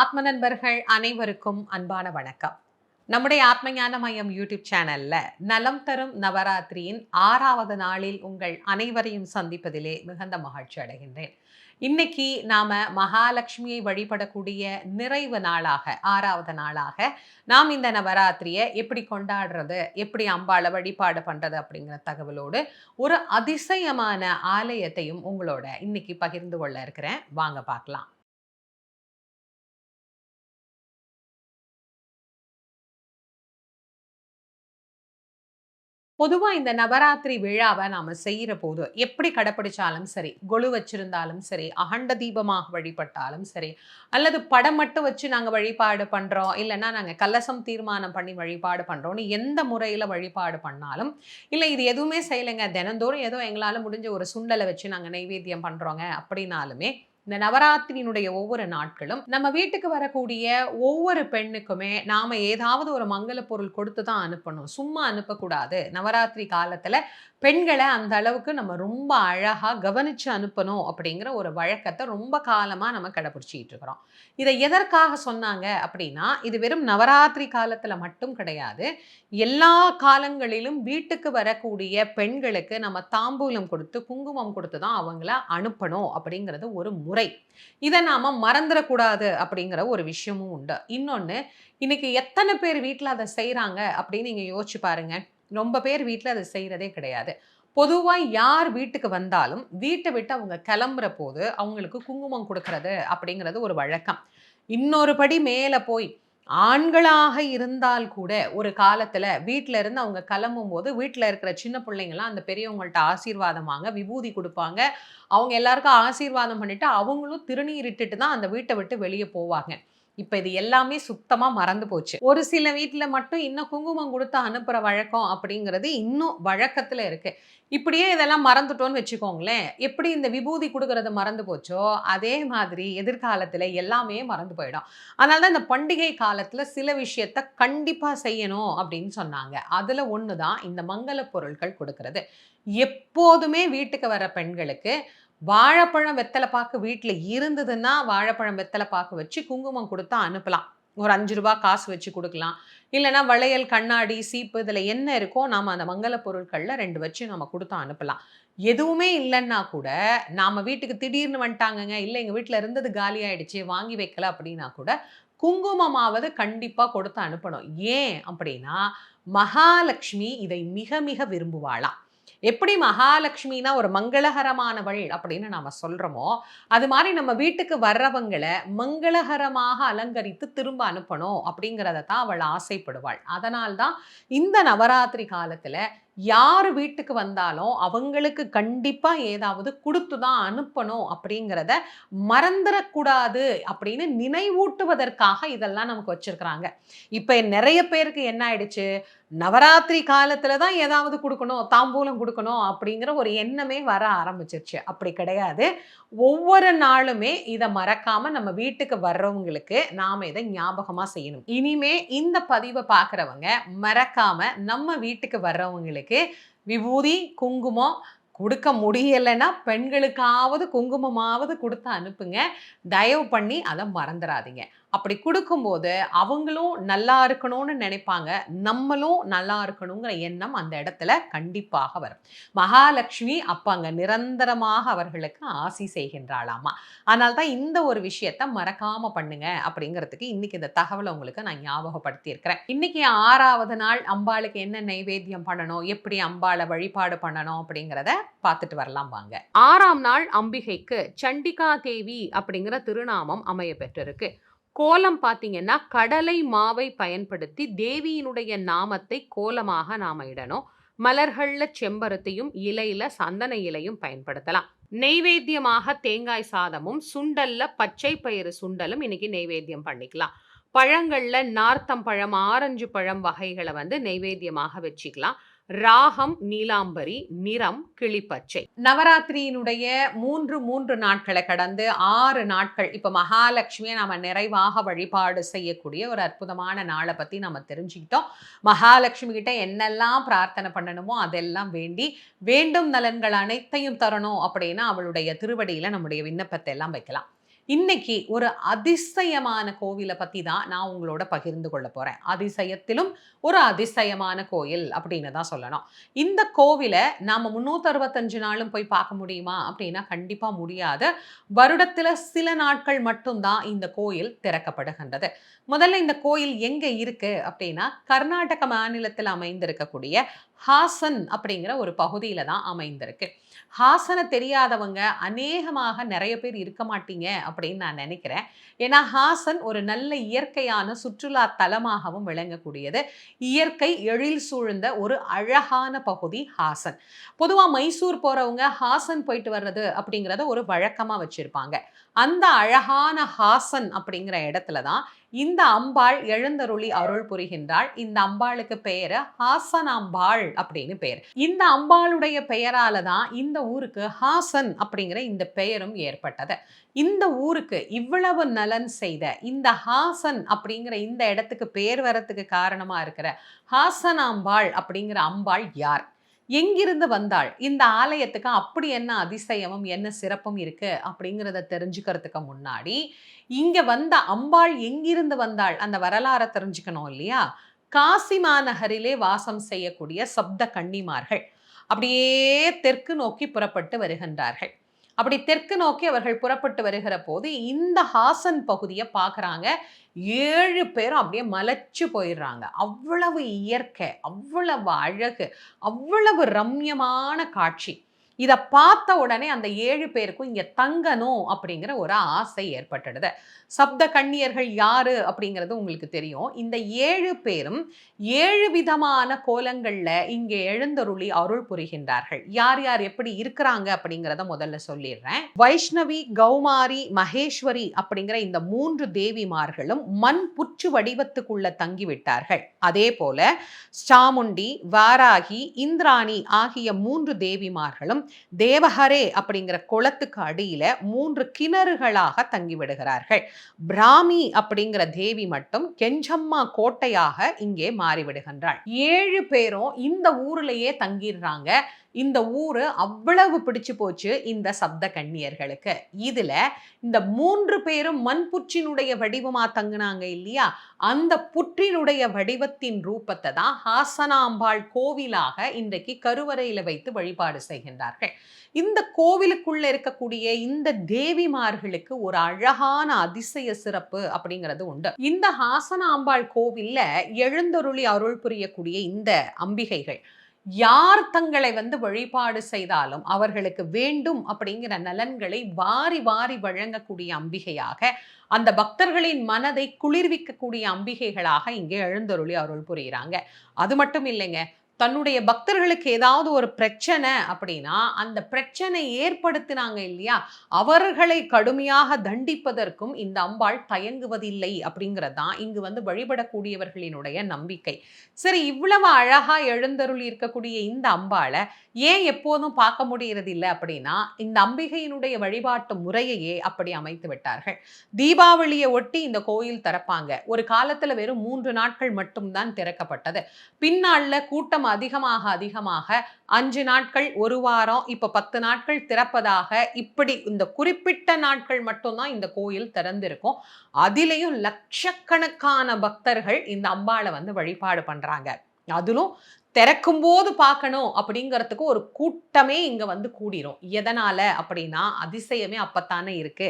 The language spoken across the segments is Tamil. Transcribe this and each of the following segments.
ஆத்ம நண்பர்கள் அனைவருக்கும் அன்பான வணக்கம். நம்முடைய ஆத்மஞான மையம் யூடியூப் சேனல்ல நலம் தரும் நவராத்திரியின் ஆறாவது நாளில் உங்கள் அனைவரையும் சந்திப்பதிலே மிகுந்த மகிழ்ச்சி அடைகின்றேன். இன்னைக்கு நாம மகாலட்சுமியை வழிபடக்கூடிய நிறைவு நாளாக ஆறாவது நாளாக நாம் இந்த நவராத்திரியை எப்படி கொண்டாடுறது எப்படி அம்பாளை வழிபாடு பண்றது அப்படிங்கிற தகவலோடு ஒரு அதிசயமான ஆலயத்தையும் உங்களோட இன்னைக்கு பகிர்ந்து கொள்ள இருக்கிறேன். வாங்க பார்க்கலாம். பொதுவாக இந்த நவராத்திரி விழாவை நாம் செய்கிற போது எப்படி கடைப்பிடிச்சாலும் சரி கொலு வச்சிருந்தாலும் சரி அகண்ட தீபமாக வழிபட்டாலும் சரி அல்லது படம் மட்டும் வச்சு நாங்கள் வழிபாடு பண்ணுறோம் இல்லைன்னா நாங்கள் கலசம் தீர்மானம் பண்ணி வழிபாடு பண்ணுறோம்னு எந்த முறையில் வழிபாடு பண்ணாலும் இல்லை இது எதுவுமே செய்யலைங்க தினந்தோறும் ஏதோ எங்களால் முடிஞ்ச ஒரு சுண்டலை வச்சு நாங்கள் நைவேத்தியம் பண்ணுறோங்க அப்படின்னாலுமே இந்த நவராத்திரியினுடைய ஒவ்வொரு நாட்களும் நம்ம வீட்டுக்கு வரக்கூடிய ஒவ்வொரு பெண்ணுக்குமே நாம ஏதாவது ஒரு மங்கள பொருள் கொடுத்து தான் அனுப்பணும். சும்மா அனுப்பக்கூடாது. நவராத்திரி காலத்துல பெண்களை அந்த அளவுக்கு நம்ம ரொம்ப அழகாக கவனித்து அனுப்பணும் அப்படிங்கிற ஒரு வழக்கத்தை ரொம்ப காலமாக நம்ம கடைபிடிச்சிட்டு இருக்கிறோம். இதை எதற்காக சொன்னாங்க அப்படின்னா இது வெறும் நவராத்திரி காலத்தில் மட்டும் கிடையாது. எல்லா காலங்களிலும் வீட்டுக்கு வரக்கூடிய பெண்களுக்கு நம்ம தாம்பூலம் கொடுத்து குங்குமம் கொடுத்து தான் அவங்கள அனுப்பணும் அப்படிங்கிறது ஒரு முறை. இதை நாம் மறந்துடக்கூடாது அப்படிங்கிற ஒரு விஷயமும் உண்டு. இன்னொன்று இன்னைக்கு எத்தனை பேர் வீட்டில் அதை செய்கிறாங்க அப்படின்னு நீங்கள் யோசிச்சு பாருங்கள் ரொம்ப பேர் வீட்டில் அதை செய்கிறதே கிடையாது. பொதுவாக யார் வீட்டுக்கு வந்தாலும் வீட்டை விட்டு அவங்க கிளம்புற போது அவங்களுக்கு குங்குமம் கொடுக்கறது அப்படிங்கிறது ஒரு வழக்கம். இன்னொரு படி மேலே போய் ஆண்களாக இருந்தால் கூட ஒரு காலத்தில் வீட்டில் இருந்து அவங்க கிளம்பும் போது வீட்டில் இருக்கிற சின்ன பிள்ளைங்களாம் அந்த பெரியவங்கள்ட்ட ஆசீர்வாதம் வாங்க விபூதி கொடுப்பாங்க. அவங்க எல்லாருக்கும் ஆசீர்வாதம் பண்ணிவிட்டு அவங்களும் திருநீரிட்டுட்டு தான் அந்த வீட்டை விட்டு வெளியே போவாங்க. இப்போ இது எல்லாமே சுத்தமாக மறந்து போச்சு. ஒரு சில வீட்டில் மட்டும் இன்னும் குங்குமம் கொடுத்து அனுப்புகிற வழக்கம் அப்படிங்கிறது இன்னும் வழக்கத்தில் இருக்குது இப்படியே இதெல்லாம் மறந்துட்டோன்னு வச்சுக்கோங்களேன். எப்படி இந்த விபூதி கொடுக்கறது மறந்து போச்சோ அதே மாதிரி எதிர்காலத்தில் எல்லாமே மறந்து போயிடும். அதனால தான் இந்த பண்டிகை காலத்தில் சில விஷயத்த கண்டிப்பாக செய்யணும் அப்படின்னு சொன்னாங்க. அதில் ஒன்று தான் இந்த மங்கள பொருட்கள் கொடுக்கறது. எப்போதுமே வீட்டுக்கு வர பெண்களுக்கு வாழைப்பழம் வெத்தலை பாக்கு வீட்டில் இருந்ததுன்னா வாழைப்பழம் வெத்தலை பாக்கு வச்சு குங்குமம் கொடுத்தா அனுப்பலாம். ஒரு அஞ்சு ரூபா காசு வச்சு கொடுக்கலாம். இல்லைன்னா வளையல் கண்ணாடி சீப்பு இதில் என்ன இருக்கோ நாம் அந்த மங்கள பொருட்களில் ரெண்டு வச்சு நம்ம கொடுத்தா அனுப்பலாம். எதுவுமே இல்லைன்னா கூட நாம் வீட்டுக்கு திடீர்னு வந்துட்டாங்கங்க இல்லை எங்கள் வீட்டில் இருந்தது காலி ஆயிடுச்சு வாங்கி வைக்கல அப்படின்னா கூட குங்குமமாவது கண்டிப்பாக கொடுத்து அனுப்பணும். ஏன் அப்படின்னா மகாலட்சுமி இதை மிக மிக விரும்புவாளாம். எப்படி மகாலட்சுமினா ஒரு மங்களகரமானவள் அப்படின்னு நாம் சொல்றோமோ அது மாதிரி நம்ம வீட்டுக்கு வர்றவங்களை மங்களகரமாக அலங்கரித்து திரும்ப அனுப்பணும் அப்படிங்கிறத தான் அவள் ஆசைப்படுவாள். அதனால்தான் இந்த நவராத்திரி காலத்துல யார் வீட்டுக்கு வந்தாலும் அவங்களுக்கு கண்டிப்பாக ஏதாவது கொடுத்து தான் அனுப்பணும் அப்படிங்கிறத மறந்துடக்கூடாது அப்படின்னு நினைவூட்டுவதற்காக இதெல்லாம் நமக்கு வச்சிருக்கிறாங்க. இப்போ நிறைய பேருக்கு என்ன ஆயிடுச்சு? நவராத்திரி காலத்தில் தான் ஏதாவது கொடுக்கணும் தாம்பூலம் கொடுக்கணும் அப்படிங்கிற ஒரு எண்ணமே வர ஆரம்பிச்சிருச்சு. அப்படி கிடையாது. ஒவ்வொரு நாளுமே இதை மறக்காமல் நம்ம வீட்டுக்கு வர்றவங்களுக்கு நாம் இதை ஞாபகமாக செய்யணும். இனிமே இந்த பதிவை பார்க்குறவங்க மறக்காமல் நம்ம வீட்டுக்கு வர்றவங்களுக்கு விபூதி குங்குமம் கொடுக்க முடியலைன்னா பெண்களுக்காவது குங்குமமாவது கொடுத்து அனுப்புங்க. தயவு பண்ணி அதை மறந்துடாதீங்க அப்படி கொடுக்கும்போது அவங்களும் நல்லா இருக்கணும்னு நினைப்பாங்க. நம்மளும் நல்லா இருக்கணுங்கிற எண்ணம் அந்த இடத்துல கண்டிப்பாக வரும். மகாலட்சுமி அப்போ அங்கே நிரந்தரமாக அவர்களுக்கு ஆசி செய்கின்றாளாமா. அதனால தான் இந்த ஒரு விஷயத்த மறக்காம பண்ணுங்க அப்படிங்கிறதுக்கு இன்னைக்கு இந்த தகவலை உங்களுக்கு நான் ஞாபகப்படுத்தி இருக்கிறேன். இன்னைக்கு ஆறாவது நாள் அம்பாளுக்கு என்ன நைவேத்தியம் பண்ணணும் எப்படி அம்பாளை வழிபாடு பண்ணணும் அப்படிங்கிறத பார்த்துட்டு வரலாம் வாங்க. ஆறாம் நாள் அம்பிகைக்கு சண்டிகா தேவி அப்படிங்கிற திருநாமம் அமைய பெற்றிருக்கு கோலம் பார்த்தீங்கன்னா கடலை மாவை பயன்படுத்தி தேவியினுடைய நாமத்தை கோலமாக நாம் இடணும். மலர்களில் செம்பருத்தையும் இலையில சந்தன இலையும் பயன்படுத்தலாம். நெய்வேத்தியமாக தேங்காய் சாதமும் சுண்டல்ல பச்சை பயிறு சுண்டலும் இன்னைக்கு நெய்வேத்தியம் பண்ணிக்கலாம். பழங்களில் நார்த்தம் பழம் ஆரஞ்சு பழம் வகைகளை வந்து நெய்வேத்தியமாக வச்சுக்கலாம். ராகம் நீலாம்பரி நிறம் கிளிப்பச்சை. நவராத்திரியினுடைய மூன்று மூன்று நாட்களை கடந்து ஆறு நாட்கள் இப்ப மகாலட்சுமியை நம்ம நிறைவாக வழிபாடு செய்யக்கூடிய ஒரு அற்புதமான நாளை பத்தி நம்ம தெரிஞ்சுக்கிட்டோம். மகாலட்சுமி கிட்ட என்னெல்லாம் பிரார்த்தனை பண்ணணுமோ அதெல்லாம் வேண்டி வேண்டும் நலன்கள் அனைத்தையும் தரணும் அப்படின்னா அவளுடைய திருவடியில நம்முடைய விண்ணப்பத்தை எல்லாம் வைக்கலாம். இன்னைக்கு ஒரு அதிசயமான கோவிலை பற்றி தான் நான் உங்களோட பகிர்ந்து கொள்ள போகிறேன் அதிசயத்திலும் ஒரு அதிசயமான கோயில் அப்படின்னு தான் சொல்லணும். இந்த கோவிலை நாம் முந்நூற்றறுபத்தஞ்சு நாளும் போய் பார்க்க முடியுமா? அப்படின்னா கண்டிப்பாக முடியாது. வருடத்தில் சில நாட்கள் மட்டும்தான் இந்த கோயில் திறக்கப்படுகின்றது. முதல்ல இந்த கோயில் எங்கே இருக்குது அப்படின்னா கர்நாடக மாநிலத்தில் அமைந்திருக்கக்கூடிய ஹாசன் அப்படிங்கிற ஒரு பகுதியில் தான் அமைந்திருக்கு. ஹாசனை தெரியாதவங்க அநேகமாக நிறைய பேர் இருக்க மாட்டீங்க அப்படின்னு நான் நினைக்கிறேன். ஏன்னா ஹாசன் ஒரு நல்ல இயற்கையான சுற்றுலா தலமாகவும் விளங்கக்கூடியது. இயற்கை எழில் சூழ்ந்த ஒரு அழகான பகுதி ஹாசன். பொதுவாக மைசூர் போறவங்க ஹாசன் போயிட்டு வர்றது அப்படிங்கிறத ஒரு வழக்கமாக வச்சிருப்பாங்க. அந்த அழகான ஹாசன் அப்படிங்கிற இடத்துல தான் இந்த அம்பாள் எழுந்தருளி அருள் புரிகின்றாள். இந்த அம்பாளுக்கு பெயரு ஹாசனாம்பாள் அப்படின்னு பெயர் இந்த அம்பாளுடைய பெயரால தான் இந்த ஊருக்கு ஹாசன் அப்படிங்கிற இந்த பெயரும் ஏற்பட்டது. இந்த ஊருக்கு இவ்வளவு நலன் செய்த இந்த ஹாசன் அப்படிங்கிற இந்த இடத்துக்கு பேர் வரத்துக்கு காரணமாக இருக்கிற ஹாசனாம்பாள் அப்படிங்கிற அம்பாள் யார்? எங்கிருந்து வந்தாள்? இந்த ஆலயத்துக்கு அப்படி என்ன அதிசயமும் என்ன சிறப்பும் இருக்கு அப்படிங்கிறத தெரிஞ்சுக்கிறதுக்கு முன்னாடி இங்க வந்த அம்பாள் எங்கிருந்து வந்தாள்? அந்த வரலாறை தெரிஞ்சுக்கணும் இல்லையா? காசி மாநகரிலே வாசம் செய்யக்கூடிய சப்த கன்னிமார்கள். அப்படியே தெற்கு நோக்கி புறப்பட்டு வருகின்றார்கள். அப்படி தெற்கு நோக்கி அவர்கள் புறப்பட்டு வருகிற போது இந்த ஹாசன் பகுதியை பார்க்குறாங்க. ஏழு பேரும் அப்படியே மலைச்சு போயிடுறாங்க. அவ்வளவு இயற்கை அவ்வளவு அழகு அவ்வளவு ரம்யமான காட்சி. இதை பார்த்த உடனே அந்த ஏழு பேருக்கும் இங்க தங்கணும் அப்படிங்கிற ஒரு ஆசை ஏற்பட்டுடுது. சப்த கண்ணியர்கள் யாரு அப்படிங்கிறது உங்களுக்கு தெரியும். இந்த ஏழு பேரும் ஏழு விதமான கோலங்கள்ல இங்கே எழுந்தருளி அருள் புரிகின்றார்கள். யார் யார் எப்படி இருக்கிறாங்க அப்படிங்கிறத முதல்ல சொல்லிடுறேன். வைஷ்ணவி கௌமாரி மகேஸ்வரி அப்படிங்கிற இந்த மூன்று தேவிமார்களும் மண் புற்று வடிவத்துக்குள்ள தங்கிவிட்டார்கள். அதே போல சாமுண்டி வாராகி இந்திராணி ஆகிய மூன்று தேவிமார்களும் தேவஹரே அப்படிங்கிற குளத்துக்கு அடியில மூன்று கிணறுகளாக தங்கிவிடுகிறார்கள். பிராமி அப்படிங்கிற தேவி மட்டும் கெஞ்சம்மா கோட்டையாக இங்கே மாறிவிடுகின்றாள். ஏழு பேரும் இந்த ஊர்லயே தங்கிடுறாங்க. இந்த ஊர் அவ்வளவு பிடிச்சு போச்சு இந்த சப்த கண்ணியர்களுக்கு இதில் இந்த மூன்று பேரும் மண் புற்றினுடைய வடிவமா தங்குனாங்க இல்லையா? அந்த புற்றினுடைய வடிவத்தின் ரூபத்தை தான் ஹாசனாம்பாள் கோவிலாக இன்றைக்கு கருவறையில் வைத்து வழிபாடு செய்கின்றார்கள். இந்த கோவிலுக்குள்ள இருக்கக்கூடிய இந்த தேவிமார்களுக்கு ஒரு அழகான அதிசய சிறப்பு அப்படிங்கிறது உண்டு. இந்த ஹாசனாம்பாள் கோவில்ல எழுந்தருளி அருள் புரியக்கூடிய இந்த அம்பிகைகள் யார் தங்களை வந்து வழிபாடு செய்தாலும் அவர்களுக்கு வேண்டும் அப்படிங்கிற நலன்களை வாரி வாரி வழங்கக்கூடிய அம்பிகையாக அந்த பக்தர்களின் மனதை குளிர்விக்கக்கூடிய அம்பிகைகளாக இங்கே எழுந்தருளி அருள் புரிகிறாங்க. அது மட்டும் இல்லைங்க தன்னுடைய பக்தர்களுக்கு ஏதாவது ஒரு பிரச்சனை அப்படின்னா அந்த பிரச்சனை ஏற்படுத்தினாங்க இல்லையா? அவர்களை கடுமையாக தண்டிப்பதற்கும் இந்த அம்பாள் தயங்குவதில்லை அப்படிங்கிறதான் இங்கு வந்து வழிபடக்கூடியவர்களினுடைய நம்பிக்கை. சரி இவ்வளவு அழகா எழுந்தருள் இருக்கக்கூடிய இந்த அம்பாளை ஏன் எப்போதும் பார்க்க முடியறது இல்லை அப்படின்னா இந்த அம்பிகையினுடைய வழிபாட்டு முறையையே அப்படி அமைத்து விட்டார்கள். தீபாவளியை ஒட்டி இந்த கோயில் திறப்பாங்க. ஒரு காலத்துல வெறும் மூன்று நாட்கள் மட்டும்தான் திறக்கப்பட்டது. பின்னால கூட்டம் அதிகமாக அதிகமாக அஞ்சு நாட்கள் ஒரு வாரம் இப்போ பத்து நாட்கள் திறப்பதாக இப்படி இந்த குறிப்பிட்ட நாட்கள் மட்டும்தான் இந்த கோயில் திறந்திருக்கும். அதிலையும் லட்சக்கணக்கான பக்தர்கள் இந்த அம்பாளை வந்து வழிபாடு பண்றாங்க. அதிலும் திறக்கும் போது பார்க்கணும் அப்படிங்கிறதுக்கு ஒரு கூட்டமே இங்க வந்து கூடிரும். எதனால அப்படின்னா அதிசயமே அப்பத்தானே இருக்கு.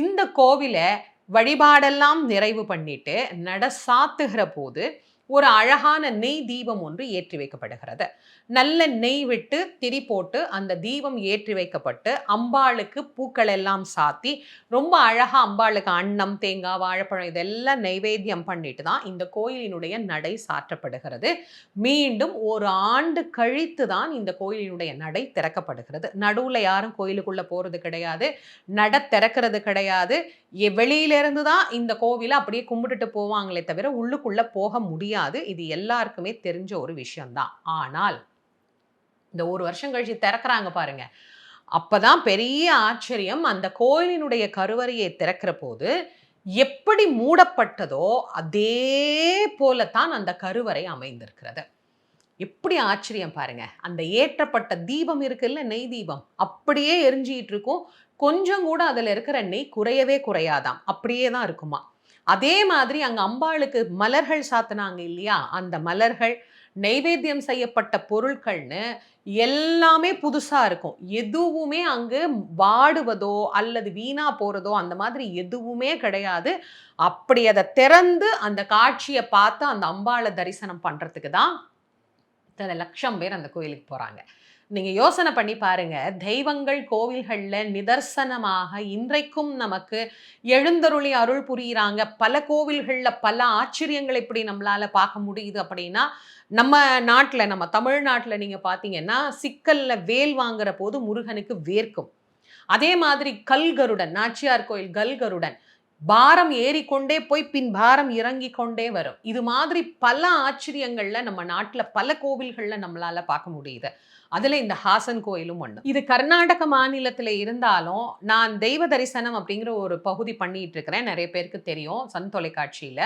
இந்த கோவிலை வழிபாடெல்லாம் நிறைவு பண்ணிட்டு நட சாத்துகிற போது ஒரு அழகான நெய் தீபம் ஒன்று ஏற்றி வைக்கப்படுகிறது. நல்ல நெய் விட்டு திரி போட்டு அந்த தீபம் ஏற்றி வைக்கப்பட்டு அம்பாளுக்கு பூக்கள் எல்லாம் சாத்தி ரொம்ப அழகாக அம்பாளுக்கு அன்னம் தேங்காய் வாழைப்பழம் இதெல்லாம் நைவேத்தியம் பண்ணிட்டு தான் இந்த கோயிலினுடைய நடை சாற்றப்படுகிறது. மீண்டும் ஒரு ஆண்டு கழித்து தான் இந்த கோயிலினுடைய நடை திறக்கப்படுகிறது. நடுவில் யாரும் கோயிலுக்குள்ளே போகிறது கிடையாது நட திறக்கிறது கிடையாது. வெளியிலேருந்து தான் இந்த கோவிலை அப்படியே கும்பிட்டுட்டு போவாங்களே தவிர உள்ளுக்குள்ளே போக முடியாது. இது எல்லாருக்குமே தெரிஞ்ச ஒரு விஷயம்தான். ஆனால் இந்த ஒரு வருஷம் கழிச்சு திறக்கிறாங்க பாருங்க. அப்பதான் பெரிய ஆச்சரியம் அந்த கோயிலினுடைய கருவறையை திறக்கிற போது எப்படி மூடப்பட்டதோ அதே போலத்தான் அந்த கருவறை அமைந்திருக்கிறது. எப்படி ஆச்சரியம் பாருங்க. அந்த ஏற்றப்பட்ட தீபம் இருக்குல்ல நெய் தீபம். அப்படியே எரிஞ்சிட்டு இருக்கும். கொஞ்சம் கூட அதில் இருக்கிற நெய் குறையவே குறையாதாம். அப்படியே தான் இருக்குமா. அதே மாதிரி அங்கே அம்பாளுக்கு மலர்கள் சாத்தினாங்க இல்லையா? அந்த மலர்கள் நைவேத்தியம் செய்யப்பட்ட பொருட்கள்னு எல்லாமே புதுசாக இருக்கும். எதுவுமே அங்கு வாடுவதோ அல்லது வீணாக போகிறதோ அந்த மாதிரி எதுவுமே கிடையாது. அப்படி அதை திறந்து அந்த காட்சியை பார்த்து அந்த அம்பாளை தரிசனம் பண்ணுறதுக்கு தான் இத்தனை லட்சம் பேர் அந்த கோயிலுக்கு போகிறாங்க நீங்க யோசனை பண்ணி பாருங்க. தெய்வங்கள் கோவில்கள்ல நிதர்சனமாக இன்றைக்கும் நமக்கு எழுந்தருளி அருள் புரியுறாங்க. பல கோவில்கள்ல பல ஆச்சரியங்களை இப்படி நம்மளால பார்க்க முடியுது அப்படின்னா நம்ம நாட்டில் நம்ம தமிழ்நாட்டில் நீங்கள் பார்த்தீங்கன்னா சிக்கலில் வேல் வாங்குற போது முருகனுக்கு வேர்க்கும். அதே மாதிரி கல்கருடன் நாச்சியார் கோயில் கல்கருடன் பாரம் ஏறிக்கொண்டே போய் பின் பாரம் இறங்கி கொண்டே வரும். இது மாதிரி பல ஆச்சரியங்கள்ல நம்ம நாட்டில் பல கோவில்களில் நம்மளால பார்க்க முடியுது. அதில் இந்த ஹாசன் கோயிலும் ஒன்று இது கர்நாடக மாநிலத்தில் இருந்தாலும் நான் தெய்வ தரிசனம் அப்படிங்கிற ஒரு பகுதி பண்ணிட்டு இருக்கிறேன். நிறைய பேருக்கு தெரியும் சன் தொலைக்காட்சியில்.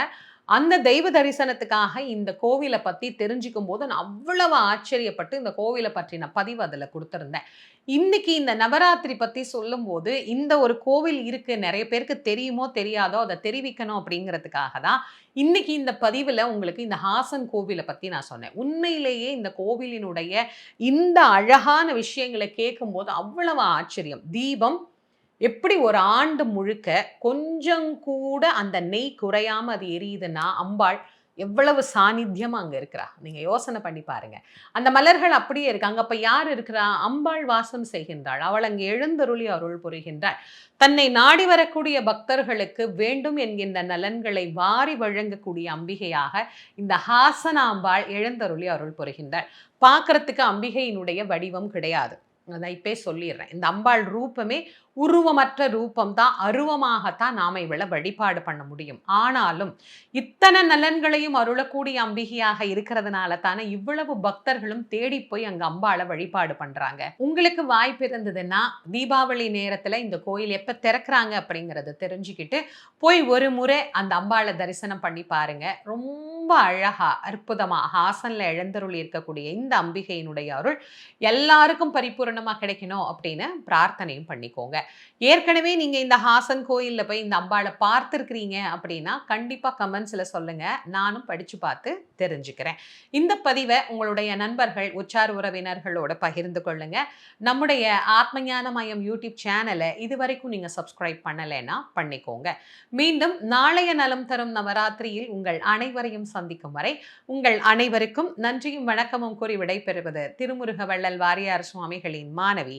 அந்த தெய்வ தரிசனத்துக்காக இந்த கோவிலை பற்றி தெரிஞ்சுக்கும் போது நான் அவ்வளவு ஆச்சரியப்பட்டு இந்த கோவிலை பற்றி நான் பதிவு அதில் கொடுத்துருந்தேன். இன்னைக்கு இந்த நவராத்திரி பற்றி சொல்லும்போது இந்த ஒரு கோவில் இருக்கு நிறைய பேருக்கு தெரியுமோ தெரியாதோ அதை தெரிவிக்கணும் அப்படிங்கிறதுக்காக தான் இன்னைக்கு இந்த பதிவில் உங்களுக்கு இந்த ஹாசன் கோவிலை பற்றி நான் சொன்னேன். உண்மையிலேயே இந்த கோவிலினுடைய இந்த அழகான விஷயங்களை கேட்கும்போது அவ்வளவு ஆச்சரியம். தீபம் எப்படி ஒரு ஆண்டு முழுக்க கொஞ்சம் கூட அந்த நெய் குறையாம அது எரியுதுன்னா அம்பாள் எவ்வளவு சாநித்தியம் அங்கே இருக்கிறா? நீங்கள் யோசனை பண்ணி பாருங்க. அந்த மலர்கள் அப்படியே இருக்கு. அங்கே அப்போ யார் இருக்கிறா? அம்பாள் வாசம் செய்கின்றாள். அவள் அங்கே எழுந்தருளி அருள் புரிகின்றாள். தன்னை நாடி வரக்கூடிய பக்தர்களுக்கு வேண்டும் என்கின்ற நலன்களை வாரி வழங்கக்கூடிய அம்பிகையாக இந்த ஹாசனாம்பாள் எழுந்தருளி அருள் புரிகின்றாள். பார்க்கறதுக்கு அம்பிகையினுடைய வடிவம் கிடையாது. நான் இப்பே சொல்லிடுறேன். இந்த அம்பாள் ரூபமே உருவமற்ற ரூபம் தான் அருவமாகத்தான் நாம இவளை வழிபாடு பண்ண முடியும். ஆனாலும் இத்தனை நலன்களையும் அருளக்கூடிய அம்பிகையாக இருக்கிறதுனால தானே இவ்வளவு பக்தர்களும் தேடி போய் அங்க அம்பாளை வழிபாடு பண்றாங்க. உங்களுக்கு வாய்ப்பு இருந்ததுன்னா தீபாவளி நேரத்துல இந்த கோயில் எப்ப திறக்கிறாங்க அப்படிங்கறத தெரிஞ்சுக்கிட்டு போய் ஒரு முறை அந்த அம்பாளை தரிசனம் பண்ணி பாருங்க. ரொம்ப அழகா அற்புதமா ஹாசன்ல எழுந்தருள் இருக்கக்கூடிய இந்த அம்பிகையினுடைய அருள் எல்லாருக்கும் பரிபூரணமா கிடைக்கணும் அப்படின்னு பிரார்த்தனையும் பண்ணிக்கோங்க. ஏற்கனவே நீங்க இந்த ஹாசன் கோயில்ல போய் இந்த அம்பாளை பார்த்துருக்கிறீங்க அப்படின்னா கண்டிப்பா கமெண்ட்ஸ்ல சொல்லுங்க. நானும் படிச்சு பார்த்து தெரிஞ்சுக்கிறேன். இந்த பதிவை உங்களுடைய நண்பர்கள் உச்சார் உறவினர்களோட பகிர்ந்து கொள்ளுங்க. நம்முடைய ஆத்மஞான மயம் யூடியூப் சேனலை இது வரைக்கும் நீங்க சப்ஸ்கிரைப் பண்ணலைன்னா பண்ணிக்கோங்க. மீண்டும் நாளைய நலம் தரும் நவராத்திரியில் உங்கள் அனைவரையும் சந்திக்கும் வரை உங்கள் அனைவருக்கும் நன்றியும் வணக்கமும் கூறி விடைபெறுவது திருமுருக வள்ளல் வாரியார் சுவாமிகளின் மாணவி